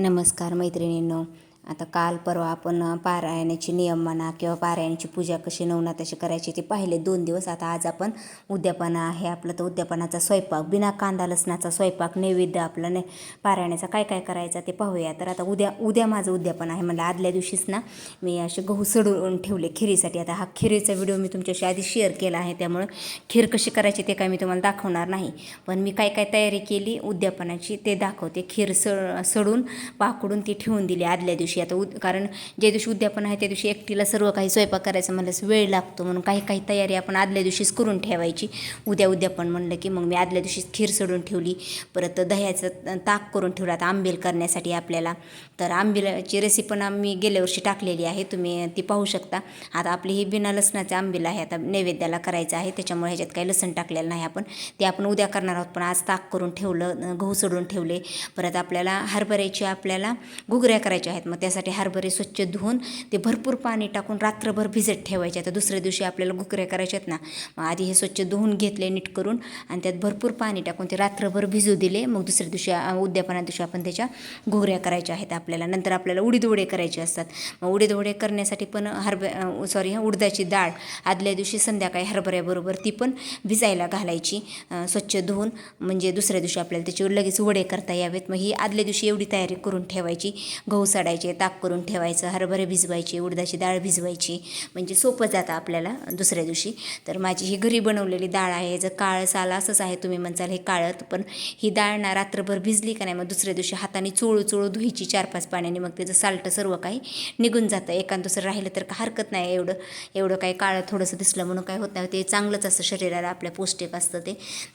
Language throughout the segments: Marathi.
नमस्कार मैत्रिणींनो. आता काल परवा आपण पारायणाची नियम म्हणा किंवा पारायणाची पूजा कशी नवनाथाशी करायची ते पाहिले दोन दिवस. आता आज आपण उद्यापना आहे आपलं तर उद्यापनाचा स्वयंपाक बिना कांदा लसणाचा स्वयंपाक नैवेद्य आपला ने पारायणाचा काय काय करायचा ते पाहूया. तर आता उद्या उद्या माझं उद्यापन आहे मला आदल्या दिवशीच ना मी असे गहू सडून ठेवले खिरीसाठी. आता हा खिरीचा व्हिडिओ मी तुमच्याशी आधी शेअर केला आहे त्यामुळं खीर कशी करायची ते काय मी तुम्हाला दाखवणार नाही. पण मी काय काय तयारी केली उद्यापनाची ते दाखवते. खीर सड सडून पाकडून ती ठेवून दिली आदल्या दिवशी. आता उद कारण ज्या दिवशी उद्यापन आहे त्या दिवशी एकटीला सर्व काही स्वयंपाक करायचं म्हणल्यास वेळ लागतो. म्हणून काही काही तयारी आपण आदल्या दिवशीच करून ठेवायची. उद्या उद्यापन म्हणलं की मग मी आदल्या दिवशीच खीर सडून ठेवली. परत दह्याचं ताक करून ठेवलं. आता आंबेल करण्यासाठी आपल्याला. तर आंबेलाची रेसिपी पण आम्ही गेल्या वर्षी टाकलेली आहे. तुम्ही ती पाहू शकता. आता आपली ही बिना लसणाचे आंबेल आहे. आता नैवेद्याला करायचं आहे. त्याच्यामुळे ह्याच्यात काही लसण टाकलेलं नाही आपण. ते आपण उद्या करणार आहोत. पण आज ताक करून ठेवलं गहू सोडून ठेवले. परत आपल्याला हरभऱ्याची आपल्याला घुगऱ्या करायच्या आहेत. मग त्या त्यासाठी हरभरे स्वच्छ धुवून ते भरपूर पाणी टाकून रात्रभर भिजत ठेवायचे. आता दुसऱ्या दिवशी आपल्याला घुकऱ्या करायच्या आहेत ना मग आधी हे स्वच्छ धुवून घेतले नीट करून आणि त्यात भरपूर पाणी टाकून ते रात्रभर भिजू दिले. मग दुसऱ्या दिवशी उद्यापना दिवशी आपण त्याच्या घुगऱ्या करायच्या आहेत आपल्याला. नंतर आपल्याला उडीद वडे करायचे असतात. मग उडीद वडे करण्यासाठी पण हरभ सॉरी उडदाची डाळ आदल्या दिवशी संध्याकाळी हरभऱ्याबरोबर ती पण भिजायला घालायची. स्वच्छ धुवून म्हणजे दुसऱ्या दिवशी आपल्याला त्याचे लगेच वडे करता यावेत. मग ही आदल्या दिवशी एवढी तयारी करून ठेवायची. गहू सडायचे ताक करून ठेवायचं हरभरे भिजवायचे उडदाची डाळ भिजवायची म्हणजे सोपं जातं आपल्याला दुसऱ्या दिवशी. तर माझी ही घरी बनवलेली डाळ आहे जर काळं साल असंच आहे तुम्ही म्हणसाल हे काळत पण ही डाळ ना रात्रभर भिजली का नाही मग दुसऱ्या दिवशी हाताने चोळू चोळू धुईची चार पाच पाण्याने मग त्याचं साल्ट सर्व काही निघून जातं. एकान दुसरं राहिलं तर हरकत नाही एवढं एवढं काही काळं थोडंसं दिसलं म्हणून काय होत नाही ते चांगलंच असतं शरीराला आपल्या पौष्टिक असतं ते.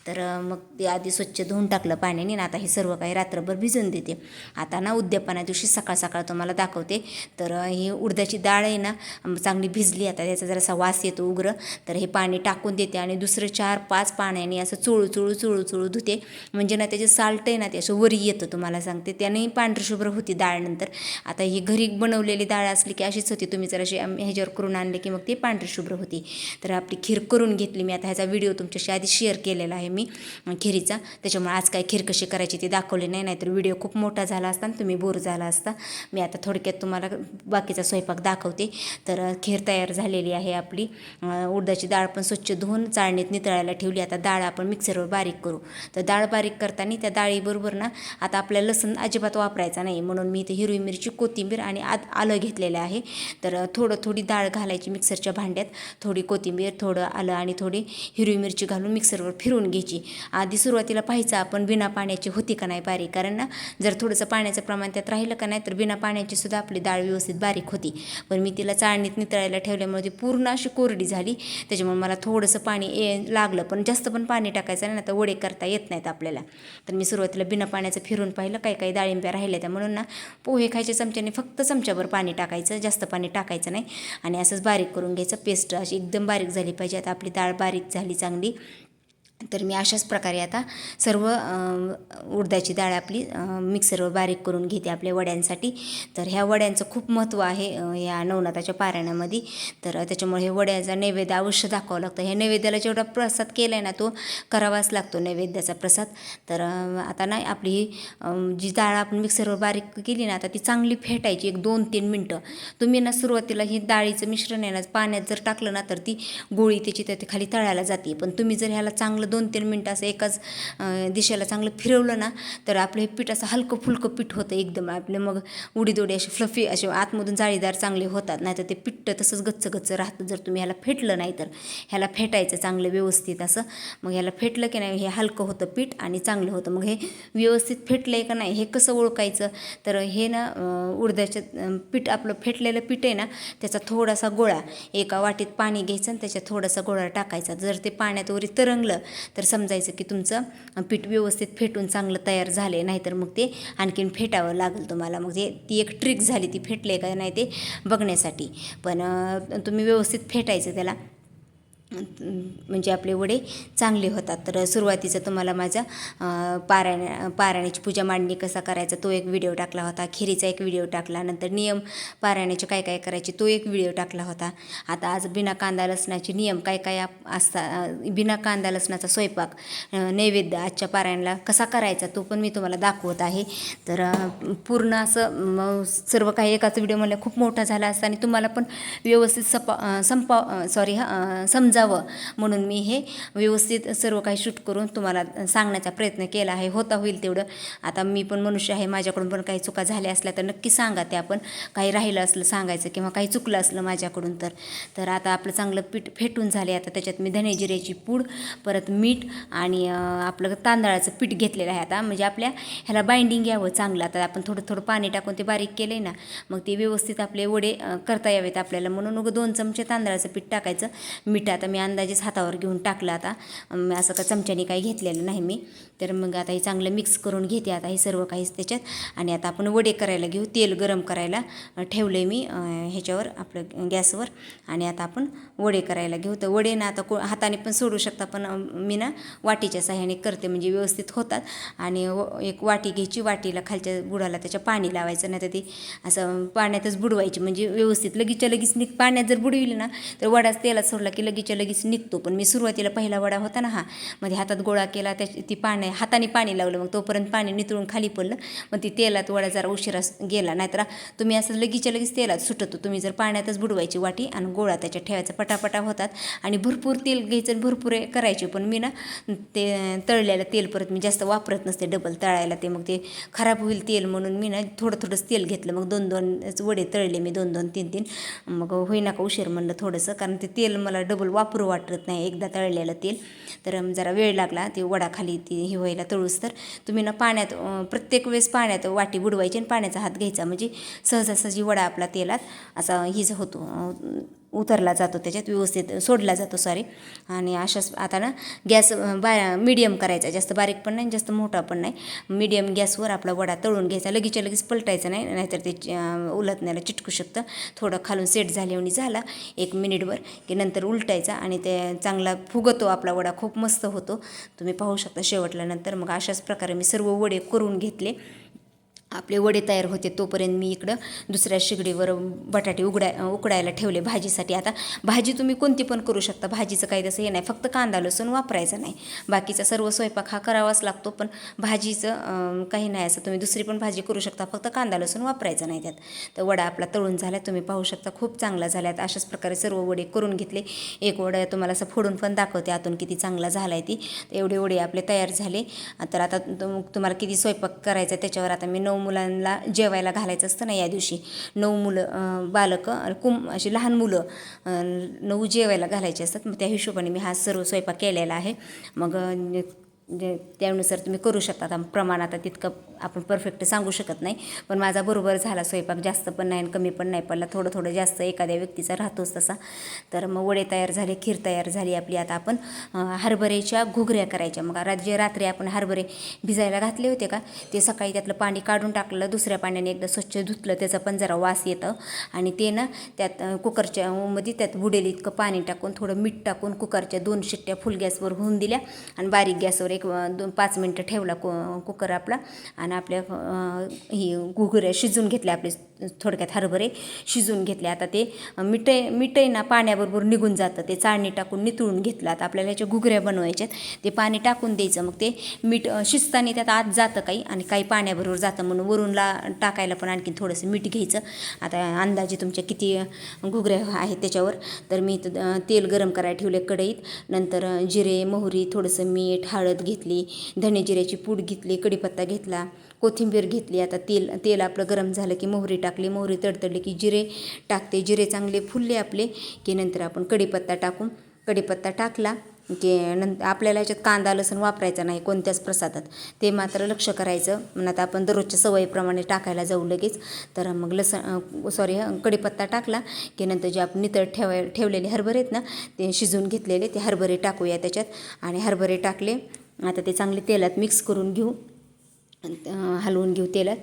तर मग ते आधी स्वच्छ धुवून टाकलं पाण्याने ना आता हे सर्व काही रात्रभर भिजून देते. आता ना उद्यापना दिवशी सकाळ सकाळ तुम्हाला दाखवते. तर ही उडदाची डाळ आहे ना चांगली भिजली आता त्याचा जरासा वास येतो उग्र. तर हे पाणी टाकून देते आणि दुसरं चार पाच पाण्याने असं चोळू चोळू चोळू चोळू धुते. म्हणजे ना त्याचे साल्ट आहे ना ते असं वरी येतं तुम्हाला सांगते. त्याने पांढरी शुभ्र होती डाळ नंतर आता ही घरी बनवलेली डाळ असली की अशीच होती. तुम्ही जर अशी ह्याच्यावर करून आणले की मग ती पांढरी शुभ्र होती. तर आपली खीर करून घेतली मी. आता ह्याचा व्हिडिओ तुमच्याशी आधी शेअर केलेला आहे मी खिरीचा. त्याच्यामुळे आज काय खीर कशी करायची ती दाखवली नाही नाहीतर व्हिडिओ खूप मोठा झाला असता तुम्ही बोर झाला असता. मी आता आता थोडक्यात तुम्हाला बाकीचा स्वयंपाक दाखवते. तर खीर तयार झालेली आहे आपली. उडदाची डाळ पण स्वच्छ धुवून चाळणीत नितळायला ठेवली. आता डाळ आपण मिक्सरवर बारीक करू. तर डाळ बारीक करताना त्या डाळीबरोबर ना आता आपल्याला लसण अजिबात वापरायचा नाही. म्हणून मी इथे हिरवी मिरची कोथिंबीर आणि आत आलं घेतलेलं आहे. तर थोडं थोडी डाळ घालायची मिक्सरच्या भांड्यात. थोडी कोथिंबीर थोडं आलं आणि थोडी हिरवी मिरची घालून मिक्सरवर फिरून घ्यायची. आधी सुरुवातीला पाहायचं आपण बिना पाण्याची होती का नाही बारीक. कारण ना जर थोडंसं पाण्याचं प्रमाण त्यात राहिलं का नाही तर बिना पाण्याची सुद्धा आपली डाळ व्यवस्थित बारीक होती. पण मी तिला चाळणीत नितळायला ठेवल्यामुळे ती पूर्ण अशी कोरडी झाली. त्याच्यामुळे मला थोडंसं पाणी ए लागलं. पण जास्त पण पाणी टाकायचं नाही तर वडे करता येत नाहीत आपल्याला. तर मी सुरुवातीला बिना पाण्याचं फिरून पाहिलं. काही काही डाळिंब्या राहिल्या त्या. म्हणून ना पोहे खायच्या चमच्याने फक्त चमच्याभर पाणी टाकायचं. जास्त पाणी टाकायचं नाही. आणि असंच बारीक करून घ्यायचं. पेस्ट अशी एकदम बारीक झाली पाहिजे. आता आपली डाळ बारीक झाली चांगली. तर मी अशाच प्रकारे आता सर्व उडदाची डाळ आपली मिक्सरवर बारीक करून घेते आपल्या वड्यांसाठी. तर ह्या वड्यांचं खूप महत्त्व आहे या नवनाथाच्या पारायणामध्ये तर त्याच्यामुळे हे वड्याचा नैवेद्य अवश्य दाखवावं लागतं. हे नैवेद्याला जेवढा प्रसाद केला आहे ना तो करावाच लागतो नैवेद्याचा प्रसाद. तर आता ना आपली ही जी डाळ आपण मिक्सरवर बारीक केली ना आता ती चांगली फेटायची एक दोन तीन मिनटं. तुम्ही ना सुरुवातीला ही डाळीचं मिश्रण आहे ना पाण्यात जर टाकलं ना तर ती गोळी त्याची त्या खाली तळायला जाते. पण तुम्ही जर ह्याला चांगलं दोन तीन मिनटं असं एकाच दिशेला चांगलं फिरवलं ना तर आपलं हे पीठ असं हलकं फुलकं पीठ होतं एकदम. आपले मग उडीद उडी असे फ्लफी असे आतमधून जाळीदार चांगले होतात नाही तर ते पिठ्ठ तसंच गच्च गच्च राहतं जर तुम्ही ह्याला फेटलं नाही तर. ह्याला फेटायचं चांगलं व्यवस्थित असं. मग ह्याला फेटलं की नाही हे हलकं होतं पीठ आणि चांगलं होतं. मग हे व्यवस्थित फेटलं आहे का नाही हे कसं ओळखायचं? तर हे ना उडदाचं पीठ आपलं फेटलेलं पीठ आहे ना त्याचा थोडासा गोळा एका वाटीत पाणी घ्यायचं आणि त्याच्यात थोडासा गोळा टाकायचा. जर ते पाण्यात वरी तरंगलं तर समजायचं की तुमचं पीठ व्यवस्थित फेटून चांगलं तयार झाले नाहीतर मग ते आणखीन फेटावं लागेल तुम्हाला. मग ते ती एक ट्रिक झाली ती फेटले का नाही ते बघण्यासाठी. पण तुम्ही व्यवस्थित फेटायचं त्याला. म्हणजे आपले वडे चांगले होतात. तर सुरुवातीचं तुम्हाला माझा पारायण पारायणाची पूजा मांडणी कसा करायचा तो एक व्हिडिओ टाकला होता. खिरीचा एक व्हिडिओ टाकला. नंतर नियम पारायणाचे काय काय करायचे तो एक व्हिडिओ टाकला होता. आता आज बिना कांदा लसणाचे नियम काय काय आप- असतात बिना कांदा लसणाचा स्वयंपाक नैवेद्य आजच्या पारायणाला कसा करायचा तो पण मी तुम्हाला दाखवत आहे. तर पूर्ण असं सर्व काही एकाच व्हिडिओ मला खूप मोठा झाला असता आणि तुम्हाला पण व्यवस्थित सपा संपा सॉरी हा समजावं म्हणून मी हे व्यवस्थित सर्व काही शूट करून तुम्हाला सांगण्याचा प्रयत्न केला आहे. होता होईल तेवढं. आता मी पण मनुष्य आहे. माझ्याकडून पण काही चुका झाल्या असल्या तर नक्की सांगा ते आपण काही राहिलं असलं सांगायचं किंवा काही चुकलं असलं माझ्याकडून तर. तर आता आपलं चांगलं पीठ फेटून झाले. आता त्याच्यात मी धने जिऱ्याची पूड परत मीठ आणि आपलं तांदळाचं पीठ घेतलेलं आहे आता. म्हणजे आपल्या ह्याला बाइंडिंग यावं चांगलं. आता आपण थोडं थोडं पाणी टाकून ते बारीक केलं ना मग ते व्यवस्थित आपले वडे करता यावेत आपल्याला. म्हणून उगं दोन चमचे तांदळाचं पीठ टाकायचं. मीठ आता मी अंदाजेच हातावर घेऊन टाकलं आता. असं का चमच्याने काही घेतलेलं नाही मी. तर मग आता हे चांगलं मिक्स करून घेते आता हे सर्व काही त्याच्यात. आणि आता आपण वडे करायला घेऊ तेल गरम करायला. ठेवलं आहे मी ह्याच्यावर आपलं गॅसवर. आणि आता आपण वडे करायला घेऊ. तर वडे ना आता को हाताने पण सोडू शकता पण मी ना वाटीच्या साह्याने करते म्हणजे व्यवस्थित होतात. आणि व- एक वाटी घ्यायची वाटीला खालच्या बुडाला त्याच्या पाणी लावायचं नाही तर ती असं पाण्यातच बुडवायची. म्हणजे व्यवस्थित लगेचच्या लगेच पाण्यात जर बुडविली ना तर वडाच तेलात सोडला की लगेच लगेचच्या लगेच निघतो. पण मी सुरुवातीला पहिला वडा होता ना हा मध्ये हातात गोळा केला त्या ती पाणी हाताने पाणी लावलं मग तोपर्यंत पाणी नितळून खाली पडलं. मग ती तेलात वडा जरा उशिरा गेला नाहीतर तुम्ही असं लगेचच्या लगेच तेलात सुटतो. तुम्ही जर पाण्यातच बुडवायची वाटी आणि गोळा त्याच्यात ठेवायचा पटापटा होतात आणि भरपूर तेल घ्यायचं आणि भरपूर करायचे. पण मी ना ते तळलेलं तेल परत मी जास्त वापरत नसते डबल तळायला ते मग ते खराब होईल तेल म्हणून मी ना थोडं थोडंच तेल घेतलं. मग दोन दोन वडे तळले मी दोन दोन तीन तीन. मग होईना का उशीर म्हणलं थोडंसं कारण ते तेल मला डबल वापरू वाटत नाही. एकदा तळलेलं तेल. तर जरा वेळ लागला ती वडा खाली ती हे व्हायला तळूस. तर तुम्ही ना पाण्यात प्रत्येक वेळेस पाण्यात वाटी बुडवायची आणि पाण्याचा हात घ्यायचा. म्हणजे सहजासहजी वडा आपला तेलात असा हीच होतो उतरला जातो त्याच्यात व्यवस्थित सोडला जातो सॉरी आणि अशाच आता ना गॅस बा मिडियम करायचा. जास्त बारीक पण नाही जास्त मोठा पण नाही. मिडियम गॅसवर आपला वडा तळून घ्यायचा. लगेचच्या लगेच पलटायचं नाही नाहीतर ते उलटण्याला चिटकू शकतं. थोडं खालून सेट झाल्यावर झाला एक मिनिटभर की नंतर उलटायचा आणि ते चांगला फुगतो आपला वडा. खूप मस्त होतो. तुम्ही पाहू शकता शेवटल्यानंतर मग अशाच प्रकारे मी सर्व वडे करून घेतले. आपले वडे तयार होते तोपर्यंत मी इकडं दुसऱ्या शिगडीवर बटाटे उघडाय उकडायला ठेवले भाजीसाठी. आता भाजी तुम्ही कोणती पण करू शकता. भाजीचं काही तसं हे नाही. फक्त कांदा लसूण वापरायचं नाही. बाकीचा सर्व स्वयंपाक हा करावाच लागतो पण भाजीचं काही नाही असं तुम्ही दुसरी पण भाजी करू शकता. फक्त कांदा लसूण वापरायचं नाही त्यात. तर वडा आपला तळून झाला तुम्ही पाहू शकता खूप चांगला झाला आहे अशाच प्रकारे सर्व वडे करून घेतले. एक वडा तुम्हाला असं फोडून पण दाखवते आतून किती चांगला झाला आहे ती एवढे वडे आपले तयार झाले. तर आता तुम- तुम्हाला किती स्वयंपाक करायचा आहे त्याच्यावर आता मी नऊ मुलांना जेवायला घालायचं असतं ना या दिवशी. नऊ मुलं बालकं कुम अशी लहान मुलं नऊ जेवायला घालायचे असतात. मग त्या हिशोबाने मी हा सर्व स्वयंपाक केलेला आहे. मग जे त्यानुसार तुम्ही करू शकता. आता प्रमाण आता तितकं आपण परफेक्ट सांगू शकत नाही. पण माझा बरोबर झाला स्वयंपाक जास्त पण नाही आणि कमी पण नाही पडला. थोडं थोडं जास्त एखाद्या व्यक्तीचा राहतोच तसा. तर मग वडे तयार झाले खीर तयार झाली आपली. आता आपण हरभऱ्याच्या घुगऱ्या करायच्या. मग रा- जे रात्री आपण हरभरे भिजायला घातले होते का ते सकाळी त्यातलं पाणी काढून टाकलं. दुसऱ्या पाण्याने एकदा स्वच्छ धुतलं. त्याचा पण जरा वास येतं. आणि ते ना त्यात कुकरच्या मध्ये त्यात बुडेल इतकं पाणी टाकून थोडं मीठ टाकून कुकरच्या दोन शिट्ट्या फुल गॅसवर होऊन दिल्या. आणि बारीक गॅसवर एक दोन पाच मिनटं ठेवला कु कुकर आपला आणि आपल्या ही घुगऱ्या शिजून घेतल्या आपली थोडक्यात हरभरे शिजून घेतले. आता ते मिठे मिठे ना पाण्याबरोबर निघून जातं. ते चाळणी टाकून नितळून घेतलं. आता आपल्याला ह्याच्या घुगऱ्या बनवायच्यात. ते पाणी टाकून द्यायचं. मग ते मीठ शिजताना त्यात आत जातं काही आणि काही पाण्याबरोबर जातं. म्हणून वरूनला टाकायला पण आणखी थोडंसं मीठ घ्यायचं. आता अंदाजे तुमच्या किती घुगऱ्या आहेत त्याच्यावर. तर मी इथं, तेल गरम करायला ठेवले कढईत. नंतर जिरे मोहरी थोडंसं मीठ हळद घेतली. धने जिऱ्याची पूड घेतली. कढीपत्ता घेतला. कोथिंबीर घेतली. आता तेल तेल आपलं गरम झालं की मोहरी टाकली. मोहरी तडतडली की जिरे टाकते. जिरे चांगले फुलले आपले की नंतर आपण कढीपत्ता टाकून कढीपत्ता टाकला की नंतर आपल्याला याच्यात कांदा लसूण वापरायचा नाही कोणत्याच प्रसादात. ते मात्र लक्ष करायचं. मग आता आपण दररोजच्या सवयीप्रमाणे टाकायला जाऊ लगेच. तर मग लसण सॉरी कडीपत्ता टाकला की नंतर जे आपण नितळ ठेवाय ठेवलेले हरभरे आहेत ना ते शिजवून घेतलेले. ते हरभरे टाकूया त्याच्यात. आणि हरभरे टाकले. आता ते चांगले तेलात मिक्स करून घेऊ. हलवून घेऊ तेलात.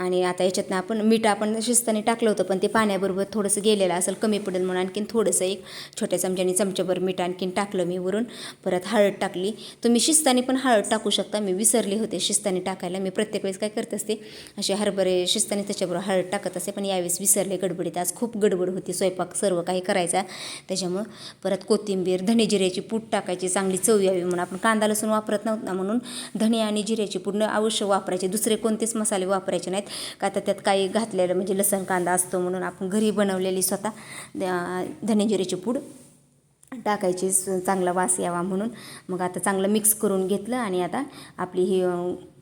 आणि आता याच्यातनं आपण मीठ आपण शिस्ताने टाकलं होतं पण ते पाण्याबरोबर थोडंसं गेलेलं असेल कमी पडेल म्हणून आणखीन थोडंसं एक छोट्या चमच्याने चमच्याभर मीठ आणखीन टाकलं मी वरून. परत हळद टाकली. तुम्ही शिस्ताने पण हळद टाकू शकता. मी विसरले होते शिस्ताने टाकायला. मी प्रत्येक वेळेस काय करत असते असे हरभरे शिस्ताने त्याच्याबरोबर हळद टाकत असते पण यावेळेस विसरले गडबडीत. आज खूप गडबड होती. स्वयंपाक सर्व काही करायचा. त्याच्यामुळं परत कोथिंबीर धने जिऱ्याची पूड टाकायची. चांगली चव यावी म्हणून. आपण कांदा लसूण वापरत नव्हतं म्हणून धने आणि जिऱ्याची पूड अवश्य वापरायचे. दुसरे कोणतेच मसाले वापरायचे नाहीत. का तर त्यात काही घातलेलं म्हणजे लसण कांदा असतो म्हणून आपण घरी बनवलेली स्वतः द- पूड टाकायची चांगला वास यावा म्हणून. मग आता चांगलं मिक्स करून घेतलं आणि आता आपली ही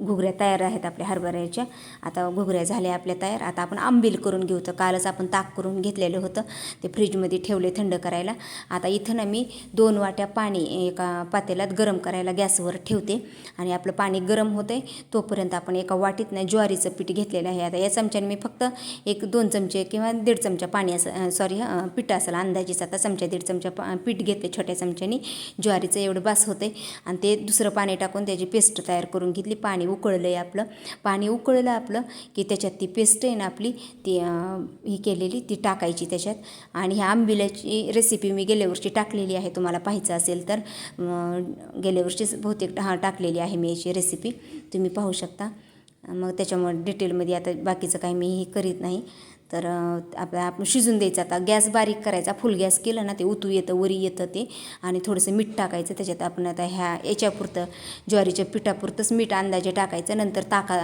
घुगऱ्या तयार आहेत आपल्या हरभऱ्याच्या. आता घुगऱ्या झाल्या आपल्या तयार. आता आपण आंबील करून घेऊ तर कालच आपण ताक करून घेतलेलं होतं. ते फ्रीजमध्ये ठेवले थंड करायला. आता इथं ना मी दोन वाट्या पाणी एका पातेल्यात गरम करायला गॅसवर ठेवते. आणि आपलं पाणी गरम होतं आहे तोपर्यंत आपण एका वाटीत ना ज्वारीचं पीठ घेतलेलं आहे. आता या चमच्याने मी फक्त एक दोन चमचे किंवा दीड चमचा पाणी असं सॉरी पीठ असेल अंदाजेच. आता चमचा दीड चमचा पा पीठ घेतले छोट्या चमच्यानी. ज्वारीचं एवढं बास होतं आहे आणि ते दुसरं पाणी टाकून त्याची पेस्ट तयार करून घेतली. पाणी उकळलं आहे आपलं. पाणी उकळलं आपलं की त्याच्यात ती पेस्ट आहे ना आपली ती ही केलेली ती टाकायची त्याच्यात. आणि ह्या आंबिल्याची रेसिपी मी गेल्या वर्षी टाकलेली आहे तुम्हाला पाहायचं असेल तर. गेल्या वर्षीच बहुतेक हां टाकलेली आहे मी याची रेसिपी तुम्ही पाहू शकता. मग त्याच्यामुळे डिटेलमध्ये आता बाकीचं काही मी हे करीत नाही. तर अं, आपलं आपण शिजून द्यायचं. आता गॅस बारीक करायचा. फुल गॅस केला ना ते उतू येतं वरी येतं ते. आणि थोडंसं मीठ टाकायचं. त्याच्यात आपण आता ह्या याच्यापुरतं ज्वारीच्या पिठापुरतंच मीठ अंदाजे टाकायचं. नंतर ताका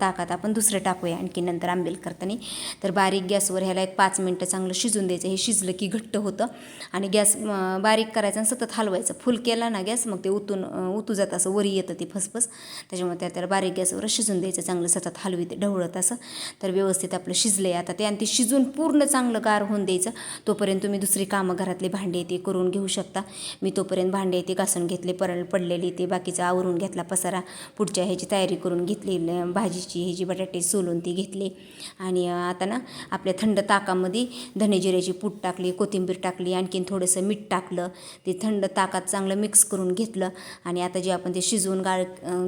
ताकात आपण दुसरं टाकूया. आणखी नंतर आंबेल करताना. तर बारीक गॅसवर ह्याला एक पाच मिनटं चांगलं शिजून द्यायचं. हे शिजलं की घट्ट होतं. आणि गॅस बारीक करायचा आणि सतत हलवायचं. फुल केला ना गॅस मग ते उतून उतू जात असं. वरी येतं ते फसफस. त्याच्यामुळे त्या त्याला बारीक गॅसवर शिजून द्यायचं. चांगलं सतत हलवीत ढवळत असं. तर व्यवस्थित आपलं शिजलं आहे आता ते आणि ते शिजून पूर्ण चांगलं गार होऊन द्यायचं. तोपर्यंत तुम्ही दुसरी कामं घरातले भांडे ते करून घेऊ शकता. मी तोपर्यंत भांडे ते घासून घेतले परळ पडलेली ते बाकीचं आवरून घेतला पसारा पुढच्या ह्याची तयारी करून घेतली भाजीची ह्याची बटाटे सोलून ती घेतली. आणि आता ना आपल्या थंड ताकामध्ये धनेजिऱ्याची पूड टाकली कोथिंबीर टाकली आणखीन थोडंसं मीठ टाकलं. ते थंड ताकात चांगलं मिक्स करून घेतलं. आणि आता जे आपण ते शिजवून गाळ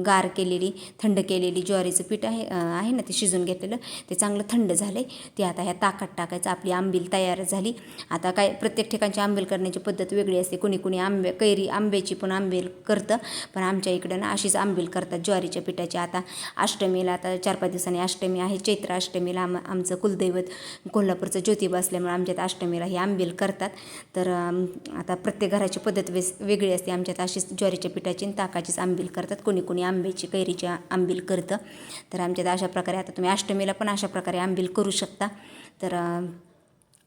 गार केलेली थंड केलेली ज्वारीचं पीठ आहे आहे ना ते शिजून घेतलेलं ते चांगलं थंड झालं आहे ते आता ह्या ताकात टाकायचं आपली आंबील तयार झाली. आता काय प्रत्येक ठिकाणची आंबील करण्याची पद्धत वेगळी असते. कुणी कुणी आंबे कैरी आंब्याची पण आंबील करतं पण आमच्या इकडं ना अशीच आंबील करतात ज्वारीच्या पिठाची. आता अष्टमीला आता चार पाच दिवसांनी अष्टमी आहे चैत्र अष्टमीला आम आमचं कुलदैवत कोल्हापूरचं ज्योतिबा असल्यामुळे आमच्यात अष्टमीला ही आंबील करतात. तर आता प्रत्येक घराची पद्धत वेस वेगळी असते. आमच्यात अशीच ज्वारीच्या पिठाची आणि ताकाचीच आंबील करतात. कोणी कोणी आंब्याची कैरीची आंबील करतं. तर आमच्यात अशा प्रकारे आता तुम्ही अष्टमीला पण अशा प्रकारे आंबील करू शकता. तर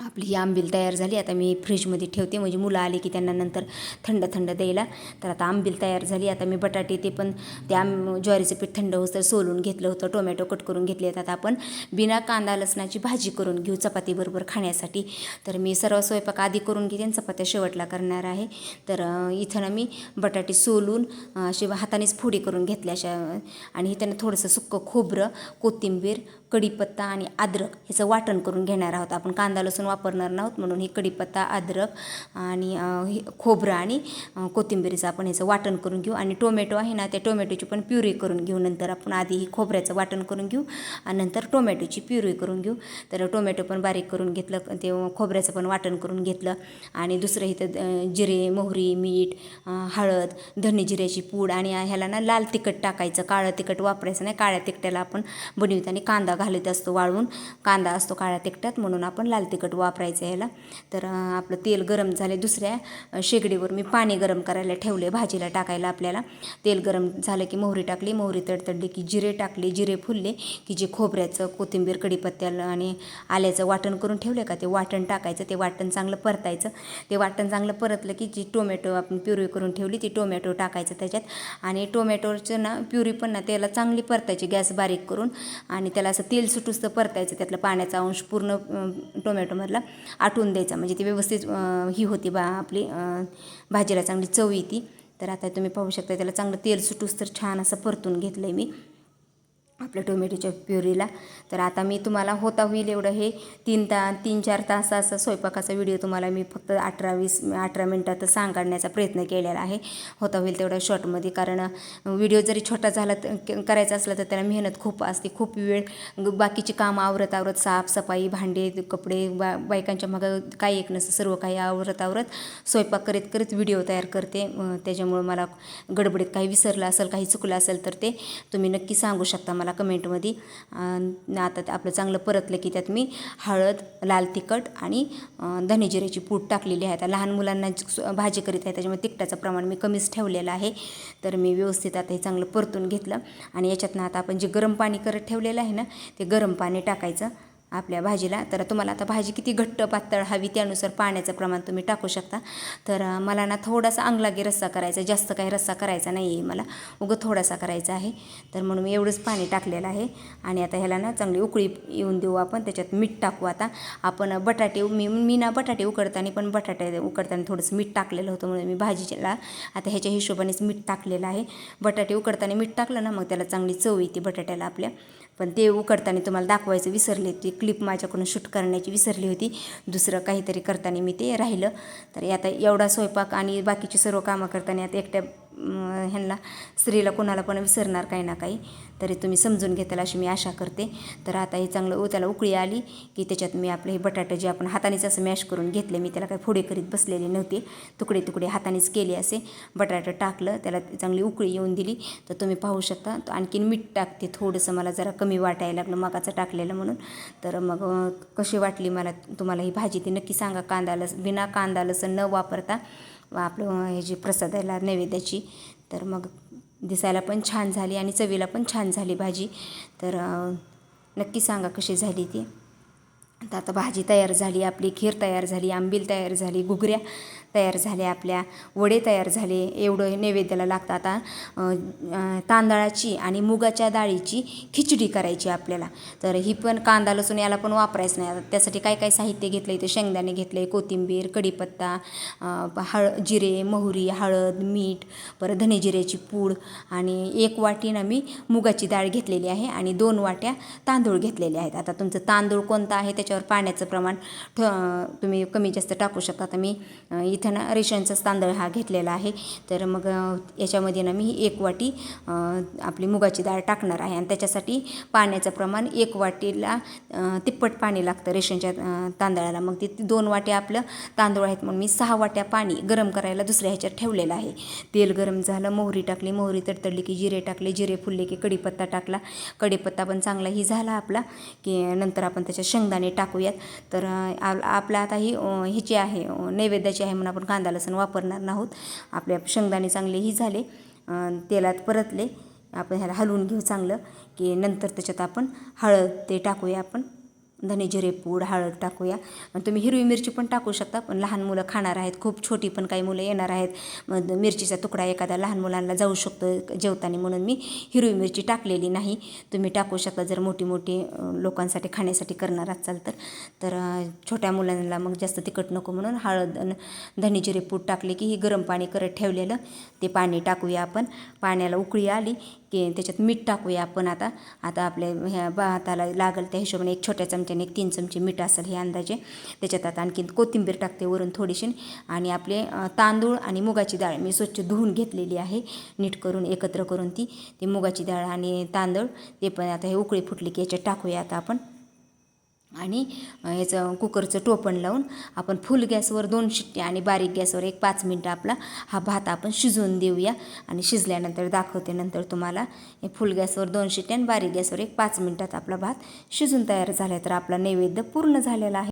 आपली ही आंबील तयार झाली. आता मी फ्रीजमध्ये ठेवते. म्हणजे मुलं आली की त्यांना नंतर थंड थंड द्यायला. तर आता आंबील तयार झाली. आता मी बटाटे ते पण ते आम ज्वारीचं पीठ थंड होतं सोलून घेतलं होतं. टोमॅटो कट करून घेतले आता आपण बिना कांदा लसणाची भाजी करून घेऊ चपातीबरोबर खाण्यासाठी. तर मी सर्व स्वयंपाक आधी करून घेते आणि चपात्या शेवटला करणार आहे. तर इथं ना मी बटाटे सोलून असे हातानेच फोडी करून घेतल्या अशा आणि इथं थोडंसं सुक्कं खोबरं कोथिंबीर कढीपत्ता आणि अद्रक ह्याचं वाटण करून घेणार आहोत. आपण कांदा लसूण वापरणार नाहोत म्हणून ही कढीपत्ता अद्रक आणि हे खोबरं आणि कोथिंबीरीचं आपण ह्याचं वाटण करून घेऊ. आणि टोमॅटो आहे ना त्या टोमॅटोची पण प्युरी करून घेऊ. नंतर आपण आधी ही खोबऱ्याचं वाटण करून घेऊ आणि नंतर टोमॅटोची प्युरी करून घेऊ. तर टोमॅटो पण बारीक करून घेतलं ते खोबऱ्याचं पण वाटण करून घेतलं. आणि दुसरं इथं जिरे मोहरी मीठ हळद धने जिऱ्याची पूड आणि ह्याला ना लाल तिखट टाकायचं. काळं तिखट वापरायचं नाही. काळ्या तिखट्याला आपण बनविताना कांदा घालत असतो वाळवून कांदा असतो काळ्या तिखटात म्हणून आपण लाल तिखट वापरायचं ह्याला. तर आपलं तेल गरम झाले दुसऱ्या शेगडीवर मी पाणी गरम करायला ठेवले भाजीला टाकायला आपल्याला. तेल गरम झालं की मोहरी टाकली मोहरी तडतडली की जिरे टाकले जिरे फुलले की जे खोबऱ्याचं कोथिंबीर कडीपत्त्याला आणि आल्याचं वाटण करून ठेवले का? ते वाटण टाकायचं ते वाटण चांगलं परतायचं. ते वाटण चांगलं परतलं की जी टोमॅटो आपण प्युरी करून ठेवली ती टोमॅटो टाकायचं त्याच्यात. आणि टोमॅटोचं ना प्युरी पण ना त्याला चांगली परतायची गॅस बारीक करून. आणि त्याला असं तेल सुटूस तर परतायचं त्यातलं पाण्याचा अंश पूर्ण टोमॅटोमधला आटून द्यायचा. म्हणजे ती व्यवस्थित ही होती बा आपली भाजीला चांगली चव येते. तर आता तुम्ही पाहू शकता त्याला चांगलं तेल सुटूस तर छान असं परतून घेतलं आहे मी. आपल्या टोमॅटोच्या प्युरीला. तर आता मी तुम्हाला होता होईल एवढं हे तीन ता तीन चार तासाचा स्वयंपाकाचा व्हिडिओ तुम्हाला मी फक्त अठरा वीस अठरा मिनटात सांगण्याचा प्रयत्न केलेला आहे. होता होईल तेवढ्या शॉर्टमध्ये कारण व्हिडिओ जरी छोटा झाला तर करायचा असला तर त्याला मेहनत खूप असते खूप वेळ बाकीची कामं आवरत आवरत साफसफाई भांडे कपडे बा बायकांच्या मागं काही एक नसतं सर्व काही आवरत आवरत स्वयंपाक करीत करीत व्हिडिओ तयार करते. त्याच्यामुळं मला गडबडीत काही विसरलं असेल काही चुकलं असेल तर ते तुम्ही नक्की सांगू शकता मला. कमेंटमध्ये आता आपलं चांगलं परतलं की त्यात मी हळद लाल तिखट आणि धनेजिऱ्याची पूड टाकलेली आहे. आता लहान मुलांना भाजी करीत आहे त्याच्यामुळे तिखटाचं प्रमाण मी कमीच ठेवलेलं आहे. तर मी व्यवस्थित आता हे चांगलं परतून घेतलं. आणि याच्यातनं आता आपण जे गरम पाणी करत ठेवलेलं आहे ना ते गरम पाणी टाकायचं. आपल्या भाजीला. तर तुम्हाला आता भाजी किती घट्ट पातळ हवी त्यानुसार पाण्याचं प्रमाण तुम्ही टाकू शकता. तर मला ना थोडासा अंगलागे रस्सा करायचा आहे. जास्त काही रस्सा करायचा नाही आहे मला. उगं थोडासा करायचा आहे. तर म्हणून मी एवढंच पाणी टाकलेलं आहे. आणि आता ह्याला ना चांगली उकळी येऊन देऊ आपण. त्याच्यात मीठ टाकू आता. आपण बटाटे मी मी ना बटाटे उकडताना पण बटाटे उकडताना थोडंसं मीठ टाकलेलं होतं. म्हणून मी भाजीला आता ह्याच्या हिशोबानेच मीठ टाकलेलं आहे. बटाटे उकडताना मीठ टाकलं ना मग त्याला चांगली चव येते बटाट्याला आपल्या. पण ते उकडताना तुम्हाला दाखवायचं विसरले ती क्लिप माझ्याकडून शूट करण्याची विसरली होती. दुसरं काहीतरी करताना मी ते राहिलं. तर आता एवढा स्वयंपाक आणि बाकीची सर्व कामं करताना आता एकट्या ह्यांना स्त्रीला कोणाला पण विसरणार काही ना काही तरी तुम्ही समजून घेताल अशी मी आशा करते. तर आता हे चांगलं उ- त्याला उकळी आली की त्याच्यात मी आपले हे बटाटे जे आपण हातानेच असं मॅश करून घेतले मी त्याला काही फोडे करीत बसलेले नव्हते. तुकडे तुकडे हातानेच केले असे. बटाटं टाकलं त्याला चांगली उकळी येऊन दिली. तर तुम्ही पाहू शकता तो आणखीन मीठ टाकते थोडंसं मला जरा कमी वाटायला लागलं मगाचं टाकलेलं म्हणून. तर मग कशी वाटली मला तुम्हाला ही भाजी ती नक्की सांगा. कांदा लस बिना कांदा लसण न वापरता व आपलं ह्याची हे जी प्रसादाला नैवेद्याची तर मग दिसायला पण छान झाली आणि चवीला पण छान झाली भाजी. तर नक्की सांगा कशी झाली ती. आता आता भाजी तयार झाली आपली खीर तयार झाली आंबील तयार झाली घुगऱ्या तयार झाल्या आपल्या वडे तयार झाले एवढं नैवेद्याला लागतं. आता तांदळाची आणि मुगाच्या डाळीची खिचडी करायची आपल्याला. तर ही पण कांदा लसूण याला पण वापरायचं नाही. आता त्यासाठी काय काय साहित्य घेतलं इथे शेंगदाणे घेतले कोथिंबीर कढीपत्ता हळ जिरे मोहरी हळद मीठ परत धने जिऱ्याची पूड आणि एक वाटीनं मी मुगाची डाळ घेतलेली आहे आणि दोन वाट्या तांदूळ घेतलेले आहेत. आता तुमचं तांदूळ कोणता आहे? त्याच्यावर पाण्याचं प्रमाण ठ- तुम्ही कमी जास्त टाकू शकता. आता मी इथं इथं ना रेशनचाच तांदळ हा घेतलेला आहे. तर मग याच्यामध्ये ना मी एक वाटी आपली मुगाची डाळ टाकणार आहे. आणि त्याच्यासाठी पाण्याचं प्रमाण एक वाटीला तिप्पट पाणी लागतं रेशनच्या तांदळाला. मग ते दोन वाट्या आपलं तांदूळ आहेत म्हणून मी सहा वाट्या पाणी गरम करायला दुसऱ्या ह्याच्यात ठेवलेलं आहे. तेल गरम झालं मोहरी टाकली मोहरी तडतडली की जिरे टाकले जिरे फुलले की कढीपत्ता टाकला. कढीपत्ता पण चांगला ही झाला आपला की नंतर आपण त्याच्यात शेंगदाणे टाकूयात. तर आपला आता ही अं, ह्याची आहे नैवेद्याची आहे म्हणून आपण कांदा लसूण वापरणार नाहोत. आपल्या शेंगदाणे चांगले ही झाले. तेलात परतले. आपण ह्याला हलवून घेऊ चांगलं की नंतर त्याच्यात आपण हळद ते टाकूया आपण. धने जिरे पूड हळद टाकूया. तुम्ही हिरवी मिरची पण टाकू शकता पण लहान मुलं खाणार आहेत. खूप छोटी पण काही मुलं येणार आहेत. मग मिरचीचा तुकडा एखादा लहान मुलांना जाऊ शकतो जेवताना म्हणून मी हिरवी मिरची टाकलेली नाही. तुम्ही टाकू शकता जर मोठी मोठी लोकांसाठी खाण्यासाठी करणार असाल तर. तर छोट्या मुलांना मग जास्त तिखट नको म्हणून हळद अन धने जिरे पूड टाकले की ही गरम पाणी करत ठेवलेलं ते पाणी टाकूया आपण. पाण्याला उकळी आली की त्याच्यात मीठ टाकूया आपण आता. आता आपल्या ह्या भाताला लागल त्या हिशोबाने एक छोट्या चमच्याने एक तीन चमचे मीठ असेल हे अंदाजे. त्याच्यात आता आणखीन कोथिंबीर टाकते वरून थोडीशी. आणि आपले तांदूळ आणि मुगाची डाळ मी स्वच्छ धुवून घेतलेली आहे. नीट करून एकत्र करून ती. ती मुगाची डाळ आणि तांदूळ ते पण आता हे उकळी फुटली की याच्यात टाकूया आता आपण. आणि याचं ह्याचं कुकरचं टोपण लावून आपण फुल गॅसवर दोन शिट्ट्या आणि बारीक गॅसवर एक पाच मिनटं आपला हा भात आपण शिजवून देऊया. आणि शिजल्यानंतर दाखवते नंतर तुम्हाला. हे फुल गॅसवर दोन शिट्ट्या आणि बारीक गॅसवर एक पाच मिनटात आपला भात शिजून तयार झाला. तर आपला नैवेद्य पूर्ण झालेला आहे.